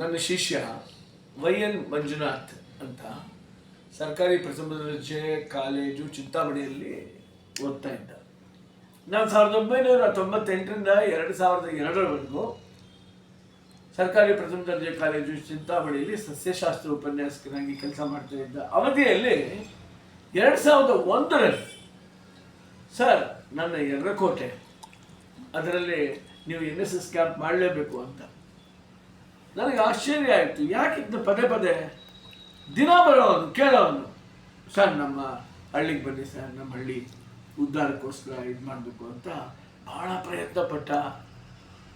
ನನ್ನ ಶಿಷ್ಯ Y N Manjunath ಅಂತ ಸರ್ಕಾರಿ ಪ್ರಥಮ ದರ್ಜೆ ಕಾಲೇಜು ಚಿಂತಾಮಣಿಯಲ್ಲಿ ಓದ್ತಾ ಇದ್ದ. ನಾನು ಸಾವಿರದ ಒಂಬೈನೂರ ತೊಂಬತ್ತೆಂಟರಿಂದ ಎರಡು ಸಾವಿರದ ಎರಡರವರೆಗೂ ಸರ್ಕಾರಿ ಪ್ರಥಮ ದರ್ಜೆ ಕಾಲೇಜು ಚಿಂತಾಮಣಿಯಲ್ಲಿ ಸಸ್ಯಶಾಸ್ತ್ರ ಉಪನ್ಯಾಸಕನಾಗಿ ಕೆಲಸ ಮಾಡ್ತಾ ಇದ್ದ ಅವಧಿಯಲ್ಲಿ ಎರಡು ಸಾವಿರದ ಒಂದರಲ್ಲಿ, ಸರ್, ನನ್ನ ಎರ್ರಕೋಟೆ. ಅದರಲ್ಲಿ ನೀವು ಎನ್ ಎಸ್ ಎಸ್ ಕ್ಯಾಂಪ್ ಮಾಡಲೇಬೇಕು ಅಂತ. ನನಗೆ ಆಶ್ಚರ್ಯ ಆಯಿತು. ಯಾಕಿದ್ದು ಪದೇ ಪದೇ ದಿನ ಬರೋನು, ಕೇಳೋನು? ಸರ್, ನಮ್ಮ ಹಳ್ಳಿಗೆ ಬನ್ನಿ ಸರ್. ನಮ್ಮ ಹಳ್ಳಿ ಉದ್ಧಾರಕ್ಕೋಸ್ಕರ ಇದು ಮಾಡಬೇಕು ಅಂತ ಭಾಳ ಪ್ರಯತ್ನ ಪಟ್ಟ.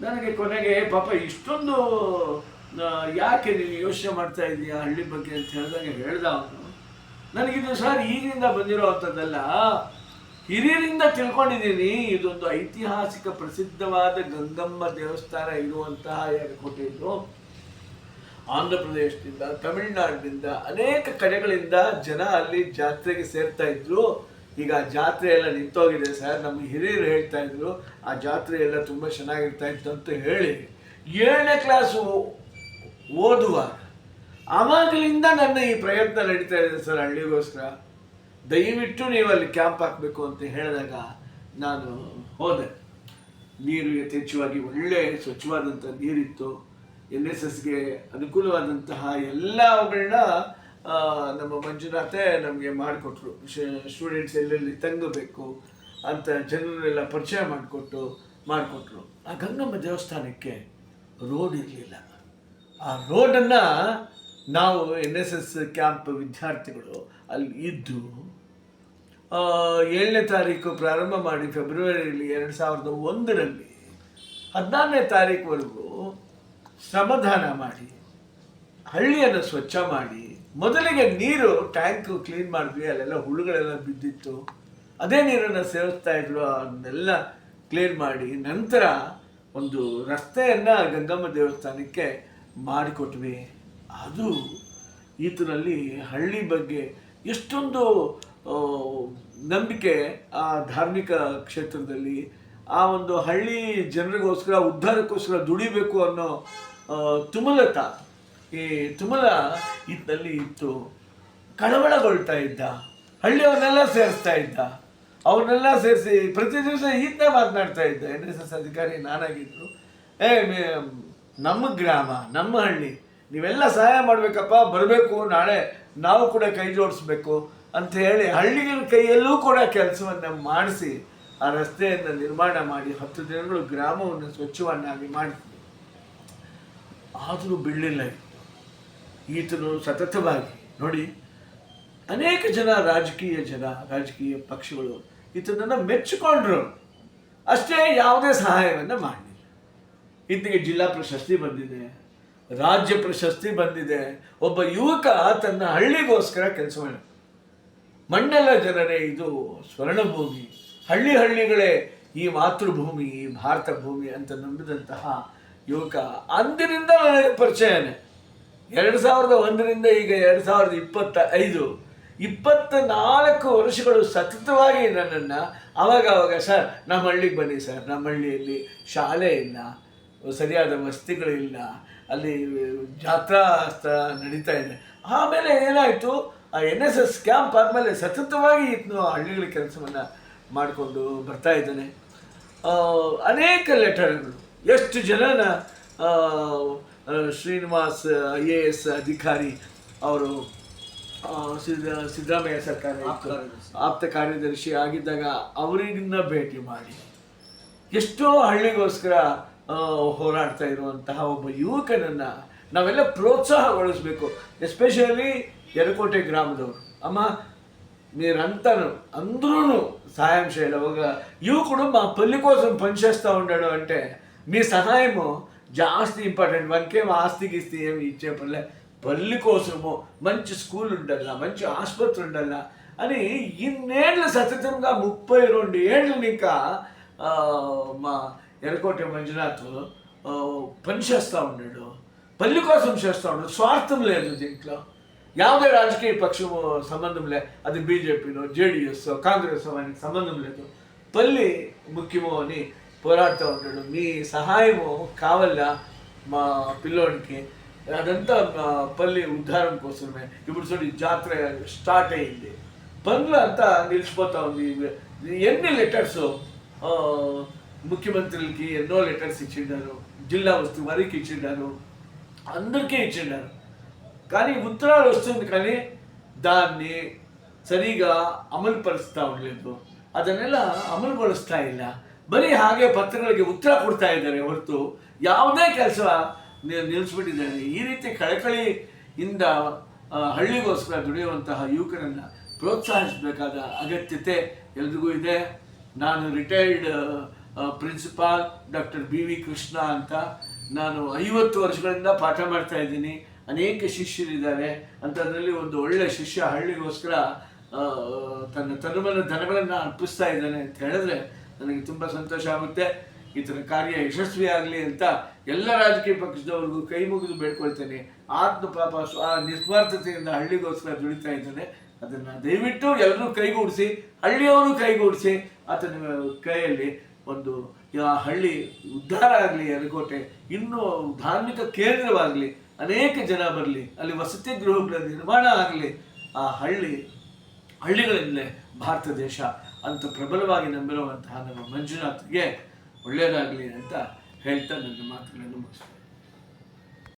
ನನಗೆ ಕೊನೆಗೆ, ಪಾಪ, ಇಷ್ಟೊಂದು ಯಾಕೆ ನೀನು ಯೋಚನೆ ಮಾಡ್ತಾ ಇದೀಯಾ ಹಳ್ಳಿ ಬಗ್ಗೆ ಅಂತ ಹೇಳಿದಾಗ ಹೇಳ್ದ ಅವನು. ನನಗಿದು ಸರ್ ಈಗಿಂದ ಬಂದಿರೋವಂಥದ್ದಲ್ಲ ಹಿರಿಯರಿಂದ ತಿಳ್ಕೊಂಡಿದ್ದೀನಿ. ಇದೊಂದು ಐತಿಹಾಸಿಕ ಪ್ರಸಿದ್ಧವಾದ ಗಂಗಮ್ಮ ದೇವಸ್ಥಾನ ಇರುವಂತಹ ಕೋಟೆ ಇದು ಆಂಧ್ರ ಪ್ರದೇಶದಿಂದ ತಮಿಳುನಾಡಿನಿಂದ ಅನೇಕ ಕಡೆಗಳಿಂದ ಜನ ಅಲ್ಲಿ ಜಾತ್ರೆಗೆ ಸೇರ್ತಾ ಇದ್ರು. ಈಗ ಆ ಜಾತ್ರೆ ಎಲ್ಲ ನಿಂತೋಗಿದೆ ಸರ್. ನಮ್ಮ ಹಿರಿಯರು ಹೇಳ್ತಾ ಇದ್ರು, ಆ ಜಾತ್ರೆ ಎಲ್ಲ ತುಂಬ ಚೆನ್ನಾಗಿರ್ತಾ ಇತ್ತು ಅಂತ ಹೇಳಿ. ಏಳನೇ ಕ್ಲಾಸು ಓದುವ ಆವಾಗಲಿಂದ ನನ್ನ ಈ ಪ್ರಯತ್ನ ನಡೀತಾ ಇದೆ ಸರ್ ಹಳ್ಳಿಗೋಸ್ಕರ. ದಯವಿಟ್ಟು ನೀವು ಅಲ್ಲಿ ಕ್ಯಾಂಪ್ ಹಾಕಬೇಕು ಅಂತ ಹೇಳಿದಾಗ ನಾನು ಹೋದೆ. ನೀರು ಯಥೇಚ್ಛವಾಗಿ ಒಳ್ಳೆ ಸ್ವಚ್ಛವಾದಂಥ ನೀರಿತ್ತು. ಎನ್ ಎಸ್ ಎಸ್ಗೆ ಅನುಕೂಲವಾದಂತಹ ಎಲ್ಲ ಅವುಗಳನ್ನ ನಮ್ಮ ಮಂಜುನಾಥೆ ನಮಗೆ ಮಾಡಿಕೊಟ್ರು. ಸ್ಟೂಡೆಂಟ್ಸ್ ಎಲ್ಲೆಲ್ಲಿ ತಂಗಬೇಕು ಅಂತ ಜನರೆಲ್ಲ ಪರಿಚಯ ಮಾಡಿಕೊಟ್ಟು, ಮಾಡಿಕೊಟ್ರು. ಆ ಗಂಗಮ್ಮ ದೇವಸ್ಥಾನಕ್ಕೆ ರೋಡ್ ಇರಲಿಲ್ಲ. ಆ ರೋಡನ್ನು ನಾವು ಎನ್ ಎಸ್ ಎಸ್ ಕ್ಯಾಂಪ್ ವಿದ್ಯಾರ್ಥಿಗಳು ಅಲ್ಲಿ ಇದ್ದು ಏಳನೇ ತಾರೀಕು ಪ್ರಾರಂಭ ಮಾಡಿ ಫೆಬ್ರವರಿಯಲ್ಲಿ ಎರಡು ಸಾವಿರದ ಒಂದರಲ್ಲಿ ಹದಿನಾರನೇ ತಾರೀಕುವರೆಗೂ ಶ್ರಮದಾನ ಮಾಡಿ, ಹಳ್ಳಿಯನ್ನು ಸ್ವಚ್ಛ ಮಾಡಿ, ಮೊದಲಿಗೆ ನೀರು ಟ್ಯಾಂಕು ಕ್ಲೀನ್ ಮಾಡಿದ್ವಿ, ಅಲ್ಲೆಲ್ಲ ಹುಳುಗಳೆಲ್ಲ ಬಿದ್ದಿತ್ತು. ಅದೇ ನೀರನ್ನು ಸೇವಿಸ್ತಾ ಇದ್ರು, ಅದನ್ನೆಲ್ಲ ಕ್ಲೀನ್ ಮಾಡಿ, ನಂತರ ಒಂದು ರಸ್ತೆಯನ್ನು ಗಂಗಮ್ಮ ದೇವಸ್ಥಾನಕ್ಕೆ ಮಾಡಿಕೊಟ್ವಿ. ಅದು ಈತನಲ್ಲಿ ಹಳ್ಳಿ ಬಗ್ಗೆ ಎಷ್ಟೊಂದು ನಂಬಿಕೆ ಆ ಧಾರ್ಮಿಕ ಕ್ಷೇತ್ರದಲ್ಲಿ ಆ ಒಂದು ಹಳ್ಳಿ ಜನರಿಗೋಸ್ಕರ, ಉದ್ಧಾರಕ್ಕೋಸ್ಕರ ದುಡಿಬೇಕು ಅನ್ನೋ ತುಮಲತ, ಈ ತುಮಲ ಇದ್ದಲ್ಲಿ ಇತ್ತು. ಕಳವಳಗೊಳ್ತಾ ಇದ್ದ. ಹಳ್ಳಿಯವ್ರನ್ನೆಲ್ಲ ಸೇರಿಸ್ತಾ ಇದ್ದ. ಅವ್ರನ್ನೆಲ್ಲ ಸೇರಿಸಿ ಪ್ರತಿ ದಿವಸ ಈತನೇ ಮಾತನಾಡ್ತಾ ಇದ್ದ. ಎನ್ ಎಸ್ ಎಸ್ ಅಧಿಕಾರಿ ನಾನಾಗಿದ್ರು. ಏ ನಮ್ಮ ಗ್ರಾಮ, ನಮ್ಮ ಹಳ್ಳಿ, ನೀವೆಲ್ಲ ಸಹಾಯ ಮಾಡಬೇಕಪ್ಪ, ಬರಬೇಕು, ನಾಳೆ ನಾವು ಕೂಡ ಕೈ ಜೋಡಿಸ್ಬೇಕು ಅಂತ ಹೇಳಿ ಹಳ್ಳಿಗಳ ಕೈಯಲ್ಲೂ ಕೂಡ ಕೆಲಸವನ್ನು ಮಾಡಿಸಿ ಆ ರಸ್ತೆಯನ್ನು ನಿರ್ಮಾಣ ಮಾಡಿ ಹತ್ತು ದಿನಗಳು ಗ್ರಾಮವನ್ನು ಸ್ವಚ್ಛವನ್ನಾಗಿ ಮಾಡಿದ್ವಿ. ಆದರೂ ಬೀಳಲಿಲ್ಲ. ಈತನು ಸತತವಾಗಿ ನೋಡಿ ಅನೇಕ ಜನ ರಾಜಕೀಯ ಜನ, ರಾಜಕೀಯ ಪಕ್ಷಗಳು ಈತನನ್ನು ಮೆಚ್ಚಿಕೊಂಡ್ರು. ಅಷ್ಟೇ ಯಾವುದೇ ಸಹಾಯವನ್ನು ಮಾಡಲಿಲ್ಲ. ಈತನಿಗೆ ಜಿಲ್ಲಾ ಪ್ರಶಸ್ತಿ ಬಂದಿದೆ, ರಾಜ್ಯ ಪ್ರಶಸ್ತಿ ಬಂದಿದೆ. ಒಬ್ಬ ಯುವಕ ತನ್ನ ಹಳ್ಳಿಗೋಸ್ಕರ ಕೆಲಸ ಮಾಡ ಮಂಡಲ ಜನರೇ ಇದು ಸ್ವರ್ಣಭೂಮಿ. ಹಳ್ಳಿ ಹಳ್ಳಿಗಳೇ ಈ ಮಾತೃಭೂಮಿ, ಈ ಭಾರತ ಭೂಮಿ ಅಂತ ನಂಬಿದಂತಹ ಯುವಕ. ಅಂದಿನಿಂದ ನನಗೆ ಪರಿಚಯನೇ. ಎರಡು ಸಾವಿರದ ಒಂದರಿಂದ ಈಗ ಎರಡು ಸಾವಿರದ ಇಪ್ಪತ್ತ ಐದು. ಇಪ್ಪತ್ತ ನಾಲ್ಕು ವರ್ಷಗಳು ಸತತವಾಗಿ ನನ್ನನ್ನು ಅವಾಗ ಅವಾಗ ಸರ್, ನಮ್ಮ ಹಳ್ಳಿಗೆ ಬನ್ನಿ, ಸರ್. ನಮ್ಮ ಹಳ್ಳಿಯಲ್ಲಿ ಶಾಲೆ ಇಲ್ಲ ಸರಿಯಾದ ವಸತಿಗಳಿಲ್ಲ ಅಲ್ಲಿ ಜಾತ್ರಾ ಸ್ಥಳ ನಡೀತಾ ಇದೆ. ಆಮೇಲೆ ಏನಾಯಿತು, ಆ ಎನ್ ಎಸ್ ಎಸ್ ಕ್ಯಾಂಪ್ ಆದಮೇಲೆ ಸತತವಾಗಿ ಇತ್ತು ಹಳ್ಳಿಗಳ ಕೆಲಸವನ್ನು. ಮಾಡಿಕೊಂಡು ಬರ್ತಾ ಇದ್ದಾನೆ. ಅನೇಕ ಲೆಟರ್ಗಳು. ಎಷ್ಟು ಜನನ ಶ್ರೀನಿವಾಸ್ ಐ ಎ ಎಸ್ ಅಧಿಕಾರಿ ಅವರು ಸಿದ್ದರಾಮಯ್ಯ ಸರ್ಕಾರ ಆಪ್ತ ಕಾರ್ಯದರ್ಶಿ. ಆಗಿದ್ದಾಗ ಅವರಿಗಿನ್ನ ಭೇಟಿ ಮಾಡಿ. ಎಷ್ಟೋ ಹಳ್ಳಿಗೋಸ್ಕರ ಹೋರಾಡ್ತಾ ಇರುವಂತಹ ಒಬ್ಬ ಯುವಕನನ್ನು ನಾವೆಲ್ಲ ಪ್ರೋತ್ಸಾಹಗೊಳಿಸಬೇಕು. ಎಸ್ಪೆಷಲಿ ಯರಕೋಟೆ ಗ್ರಾಮದವರು. ಅಮ್ಮ మీరంతాను అందరూ సహాయం చేయడం. ఒక యువకుడు మా పెళ్ళి కోసం పనిచేస్తూ ఉండడం అంటే మీ సహాయము జాస్తి ఇంపార్టెంట్. మనకేం ఆస్తి ఇస్తే ఏమి ఇచ్చే పనిలే. పల్లి కోసము మంచి స్కూల్ ఉండాలా మంచి ఆసుపత్రి ఉండాలా అని ఇన్నేళ్ళు సతతంగా ముప్పై రెండు ఏళ్ళు ఇంకా మా ఎర్రకోట మంజునాథ్ పనిచేస్తూ పని చేస్తూ ఉన్నాడు. పల్లి కోసం చేస్తూ ఉన్నాడు. స్వార్థం లేదు దీంట్లో. ಯಾವುದೇ రాజకీయ ಪಕ್ಷವೂ సంబంధం లే అది ಜೆ ಪಿನೋ కాంగ్రెస్ ఆయనకు సంబంధం లేదు పల్లి ముఖ్యమో అని పోరాడుతూ ఉంటాడు మీ సహాయము కావాలా మా పిల్లోడికి అదంతా పల్లి ఉద్ధారం కోసమే ఇప్పుడు చూడండి జాతర స్టార్ట్ అయింది పనులు అంతా నిలిచిపోతా ఉంది ఎన్ని లెటర్స్ ముఖ్యమంత్రులకి ఎన్నో లెటర్స్ ఇచ్చిండారు జిల్లా వస్తువు వారికి ఇచ్చిండారు అందరికీ ఇచ్చిండారు కానీ ఉత్తరాలు వస్తుంది కానీ దాన్ని ಸರಿಗ ಅಮಲು ಪಡಿಸ್ತಾ ఉండలేదు ಅದನ್ನೆಲ್ಲ ಅಮಲುಗೊಳಿಸ್ತಾ ಇಲ್ಲ ಬರೀ ಹಾಗೆ ಪತ್ರಗಳಿಗೆ ಉತ್ತರ ಕೊಡ್ತಾ ಇದ್ದಾರೆ ಹೊರತು ಯಾವುದೇ ಕೆಲಸ ನಿಲ್ಲಿಸ್ಬಿಟ್ಟಿದ್ದಾರೆ ಈ ರೀತಿ ಕಳಕಳಿಯಿಂದ ಆ, ಹಳ್ಳಿಗೋಸ್ಕರ ದುಡಿಯುವಂತಹ ಯುವಕರನ್ನ ಪ್ರೋತ್ಸಾಹಿಸಬೇಕಾದ ಅಗತ್ಯತೆ ಎಲ್ರಿಗೂ ಇದೆ ನಾನು retired principal doctor B V Krishna ಅಂತ ನಾನು ಐವತ್ತು ವರ್ಷಗಳಿಂದ ಪಾಠ ಮಾಡ್ತಾ ಇದ್ದೀನಿ ಅನೇಕ ಶಿಷ್ಯರಿದ್ದಾರೆ. ಅಂಥದ್ರಲ್ಲಿ ಒಂದು ಒಳ್ಳೆ ಶಿಷ್ಯ ಹಳ್ಳಿಗೋಸ್ಕರ ತನ್ನ ತನುಮನ ಧನಗಳನ್ನು ಅರ್ಪಿಸ್ತಾ ಇದ್ದಾನೆ ಅಂತ ಹೇಳಿದ್ರೆ ನನಗೆ ತುಂಬ ಸಂತೋಷ ಆಗುತ್ತೆ. ಥರ ಕಾರ್ಯ ಯಶಸ್ವಿ ಆಗಲಿ ಅಂತ ಎಲ್ಲ ರಾಜಕೀಯ ಪಕ್ಷದವ್ರಿಗೂ ಕೈ ಮುಗಿದು ಬೇಡ್ಕೊಳ್ತೇನೆ. ಆತ್ಮ ಪಾಪ ಆ ನಿಸ್ವಾರ್ಥತೆಯಿಂದ ಹಳ್ಳಿಗೋಸ್ಕರ ದುಡಿತಾ ಇದ್ದಾನೆ. ಅದನ್ನು ದಯವಿಟ್ಟು ಎಲ್ಲರೂ ಕೈಗೂಡಿಸಿ, ಹಳ್ಳಿಯವರು ಕೈಗೂಡಿಸಿ, ಆತನ ಕೈಯಲ್ಲಿ ಒಂದು ಹಳ್ಳಿ ಉದ್ಧಾರ ಆಗಲಿ ಅರಕೋಟೆ ಇನ್ನೂ ಧಾರ್ಮಿಕ ಕೇಂದ್ರವಾಗಲಿ ಅನೇಕ ಜನ ಬರಲಿ, ಅಲ್ಲಿ ವಸತಿ ಗೃಹಗಳ ನಿರ್ಮಾಣ ಆಗಲಿ, ಆ ಹಳ್ಳಿ ಹಳ್ಳಿಗಳಲ್ಲೇ ಭಾರತ ದೇಶ ಅಂತ ಪ್ರಬಲವಾಗಿ ನಂಬಿರುವಂತಹ ನಮ್ಮ ಮಂಜುನಾಥ್ಗೆ ಒಳ್ಳೆಯದಾಗಲಿ ಅಂತ ಹೇಳ್ತಾ ನನ್ನ ಮಾತುಗಳನ್ನು ಮುಗಿಸ್ತೇನೆ.